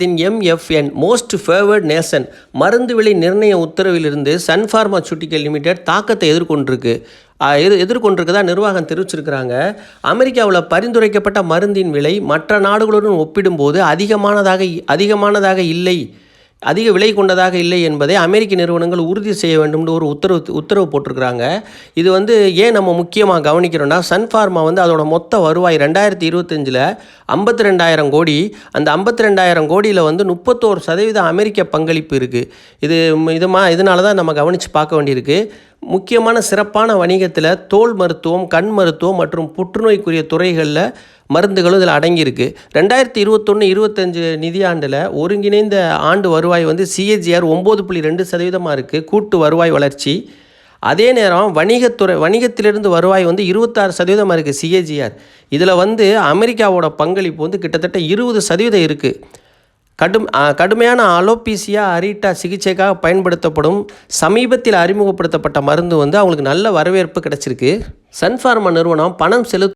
தின் MFN most favoured nation மருந்து விலை நிர்ணய உத்தரவிலிருந்து சன் ஃபார்மாசூட்டிக்கல் லிமிடெட் தாக்கத்தை எதிர்கொண்டிருக்கு. எதிர் எது எதிர்கொண்டிருக்கதா நிர்வாகம் தெரிவிச்சிருக்கிறாங்க. அமெரிக்காவில் பரிந்துரைக்கப்பட்ட மருந்தின் விலை மற்ற நாடுகளுடன் ஒப்பிடும்போது அதிகமானதாக அதிகமானதாக இல்லை. அதிக விலை கொண்டதாக இல்லை என்பதை அமெரிக்க நிறுவனங்கள் உறுதி செய்ய வேண்டும்னு ஒரு உத்தரவு உத்தரவு போட்டிருக்கிறாங்க. இது வந்து ஏன் நம்ம முக்கியமாக கவனிக்கிறோன்னா சன் ஃபார்மா வந்து அதோட மொத்த வருவாய் ரெண்டாயிரத்தி இருபத்தஞ்சில் ஐம்பத்தி ரெண்டாயிரம் கோடி. அந்த ஐம்பத்தி ரெண்டாயிரம் கோடியில் வந்து முப்பத்தோரு சதவீதம் அமெரிக்க பங்களிப்பு இருக்குது இது இதுமா இதனால தான் நம்ம கவனித்து பார்க்க வேண்டியிருக்கு. முக்கியமான சிறப்பான வணிகத்தில் தோல் மருத்துவம் கண் மருத்துவம் மற்றும் புற்றுநோய்க்குரிய துறைகளில் மருந்துகளும் இதில் அடங்கியிருக்கு. ரெண்டாயிரத்தி இருபத்தொன்று இருபத்தஞ்சு நிதியாண்டில் ஒருங்கிணைந்த ஆண்டு வருவாய் வந்து சிஏஜிஆர் ஒம்பது புள்ளி ரெண்டு சதவீதமாக இருக்குது கூட்டு வருவாய் வளர்ச்சி. அதே நேரம் வணிகத்துறை வணிகத்திலிருந்து வருவாய் வந்து இருபத்தாறு சதவீதமாக இருக்குது சிஏஜிஆர் இதில் வந்து அமெரிக்காவோட பங்களிப்பு வந்து கிட்டத்தட்ட இருபது சதவீதம் இருக்குது கடும் கடுமையான அலோபீசியா அரிட்டா சிகிச்சைக்காக பயன்படுத்தப்படும் சமீபத்தில் அறிமுகப்படுத்தப்பட்ட மருந்து வந்து அவங்களுக்கு நல்ல வரவேற்பு கிடைச்சிருக்கு. சன்ஃபார்மா நிறுவனம் பணம் செலுத்த